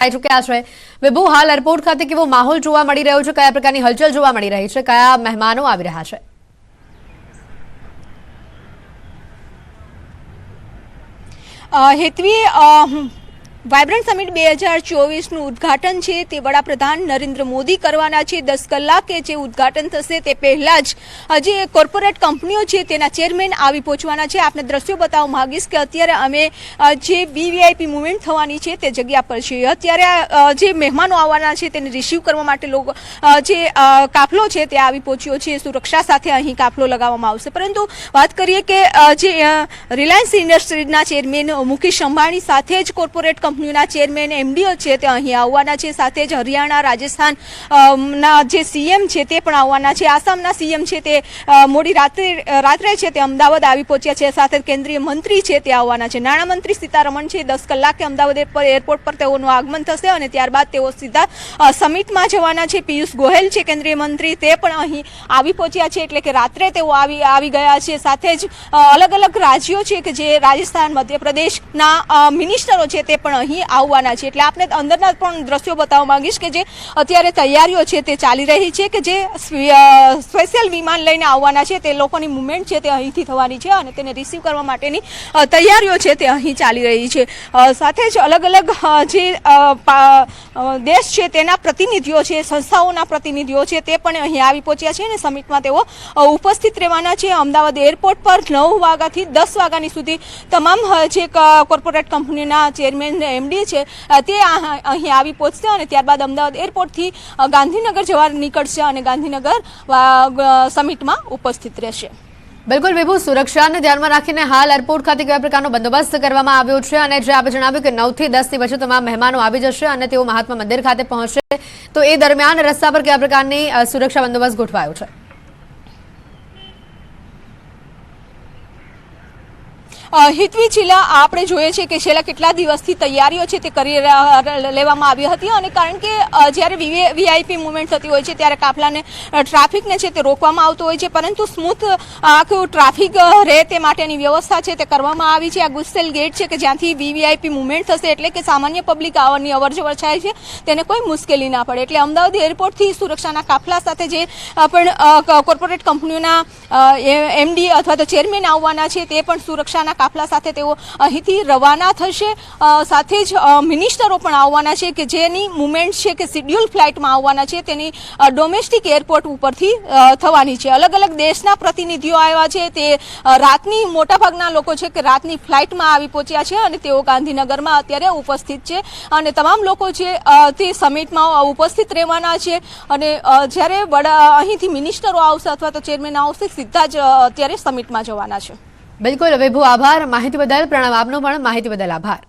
આવી ચૂક્યા છે. વિભુ, હાલ એરપોર્ટ ખાતે કેવો માહોલ જોવા મળી રહ્યો છે? કયા પ્રકારની હલચલ જોવા મળી રહી છે? કયા મહેમાનો આવી રહ્યા છે? હેતવી વાયબ્રન્ટ સમિટ બે હજાર ચોવીસનું ઉદ્ઘાટન છે. તે વડાપ્રધાન નરેન્દ્ર મોદી કરવાના છે. દસ કલાકે જે ઉદ્ઘાટન થશે તે પહેલાં જ જે કોર્પોરેટ કંપનીઓ છે તેના ચેરમેન આવી પહોંચવાના છે. આપને દ્રશ્યો બતાવવા માગીશ કે અત્યારે અમે જે વીવીઆઈપી મુવમેન્ટ થવાની છે તે જગ્યા પર છીએ. અત્યારે જે મહેમાનો આવવાના છે તેને રિસીવ કરવા માટે લોકો જે કાફલો છે તે આવી પહોંચ્યો છે. સુરક્ષા સાથે અહીં કાફલો લગાવવામાં આવશે. પરંતુ વાત કરીએ કે જે રિલાયન્સ ઇન્ડસ્ટ્રીઝના ચેરમેન મુકેશ અંબાણી સાથે જ કોર્પોરેટ કંપનીઓના ચેરમેન એમડીઓ છે તે અહીં આવવાના છે. સાથે જ હરિયાણા રાજસ્થાન ના જે સીએમ છે તે પણ આવવાના છે. આસામના સીએમ છે તે મોડી રાત્રે રાત્રે છે તે અમદાવાદ આવી પહોંચ્યા છે. સાથે કેન્દ્રીય મંત્રી છે તે આવવાના છે. નાણામંત્રી સીતારમણ છે. દસ કલાકે અમદાવાદ એરપોર્ટ પર તેઓનું આગમન થશે અને ત્યારબાદ તેઓ સીધા સમિટમાં જવાના છે. પિયુષ ગોહેલ છે કેન્દ્રીય મંત્રી. તે પણ અહીં આવી પહોંચ્યા છે એટલે કે રાત્રે તેઓ આવી આવી ગયા છે. સાથે જ અલગ અલગ રાજ્યો છે કે જે રાજસ્થાન, મધ્યપ્રદેશના મિનિસ્ટરો છે તે પણ અહીં આવવાના છે. એટલે આપને અંદરના પણ દ્રશ્યો બતાવવા માંગીશ કે જે અત્યારે તૈયારીઓ છે તે ચાલી રહી છે કે જે સ્પેશિયલ વિમાન લઈને આવવાના છે. તે લોકોની મુવમેન્ટ છે તે અહીંથી થવાની છે અને તેને રિસીવ કરવા માટેની તૈયારીઓ છે તે અહીં ચાલી રહી છે. સાથે જ અલગ અલગ જે દેશ છે તેના પ્રતિનિધિઓ છે, સંસ્થાઓના પ્રતિનિધિઓ છે તે પણ અહીં આવી પહોંચ્યા છે અને સમિટમાં તેઓ ઉપસ્થિત રહેવાના છે. અમદાવાદ એરપોર્ટ પર નવ વાગ્યાથી દસ વાગ્યાની સુધી તમામ જે કોર્પોરેટ કંપનીના ચેરમેન એમડી છે. તે અહીં આવી પહોંચશે અને ત્યારબાદ અમદાવાદ એરપોર્ટથી ગાંધીનગર જવા નીકળશે અને ગાંધીનગર સમિટમાં ઉપસ્થિત રહેશે. બિલકુલ વિભુ, સુરક્ષાને ધ્યાનમાં રાખીને હાલ એરપોર્ટ ખાતે કયા પ્રકારનો બંદોબસ્ત કરવામાં આવ્યો છે? અને જે આપણે જણાવ્યું કે નવથી દસની વચ્ચે તમામ મહેમાનો આવી જશે અને તેઓ મહાત્મા મંદિર ખાતે પહોંચશે. તો એ દરમિયાન રસ્તા પર કયા પ્રકારની સુરક્ષા બંદોબસ્ત ગોઠવાયો છે? હિતવી જિલ્લા આપણે જોઈએ છીએ કે છેલ્લા કેટલા દિવસથી તૈયારીઓ છે તે કરી લેવામાં આવી હતી અને કારણ કે જ્યારે વીઆઈપી મુવમેન્ટ થતી હોય છે ત્યારે કાફલાને ટ્રાફિકને છે તે રોકવામાં આવતો હોય છે, પરંતુ સ્મૂથ આખું ટ્રાફિક રહે તે માટેની વ્યવસ્થા છે તે કરવામાં આવી છે. આ ગુસ્સેલ ગેટ છે કે જ્યાંથી વીવીઆઈપી મુવમેન્ટ થશે એટલે કે સામાન્ય પબ્લિક આવવાની અવર જવર થાય છે, તેને કોઈ મુશ્કેલી ના પડે. એટલે અમદાવાદ એરપોર્ટથી સુરક્ષાના કાફલા સાથે જે પણ કોર્પોરેટ કંપનીઓના એમડી અથવા તો ચેરમેન આવવાના છે તે પણ સુરક્ષાના કાફલા સાથે તેઓ અહીંથી રવાના થશે. સાથે જ મિનિસ્ટરો પણ આવવાના છે કે જેની મુવમેન્ટ છે કે શિડ્યુલ ફ્લાઇટમાં આવવાના છે તેની ડોમેસ્ટિક એરપોર્ટ ઉપરથી થવાની છે. અલગ અલગ દેશના પ્રતિનિધિઓ આવ્યા છે. તે રાતની મોટાભાગના લોકો છે કે રાતની ફ્લાઇટમાં આવી પહોંચ્યા છે અને તેઓ ગાંધીનગરમાં અત્યારે ઉપસ્થિત છે. અને તમામ લોકો છે તે સમિટમાં ઉપસ્થિત રહેવાના છે. અને જ્યારે વડા અહીંથી મિનિસ્ટરો આવશે અથવા તો ચેરમેન આવશે, સીધા જ અત્યારે સમિટમાં જવાના છે. બિલકુલ વિભુ આભાર. માહિતી બદલ પ્રણવ આપનો પણ માહિતી બદલ આભાર.